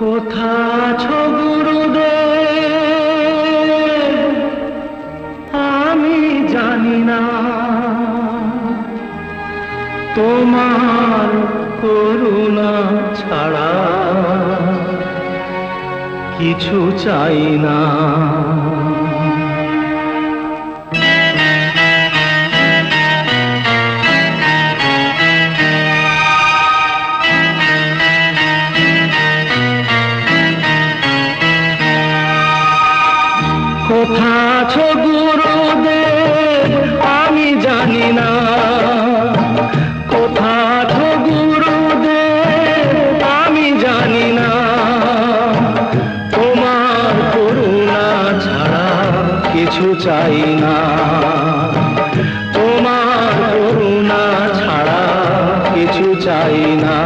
কোথা আছো গুরুদেব আমি জানি না। তোমার করুণা ছাড়া কিছু চাই না। কোথা আছো গুরুদেব, আমি জানি না। কোথা আছো গুরুদেব, আমি জানি না। তোমার করুণা ছাড়া কিছু চাই না। তোমার করুণা ছাড়া কিছু চাই না।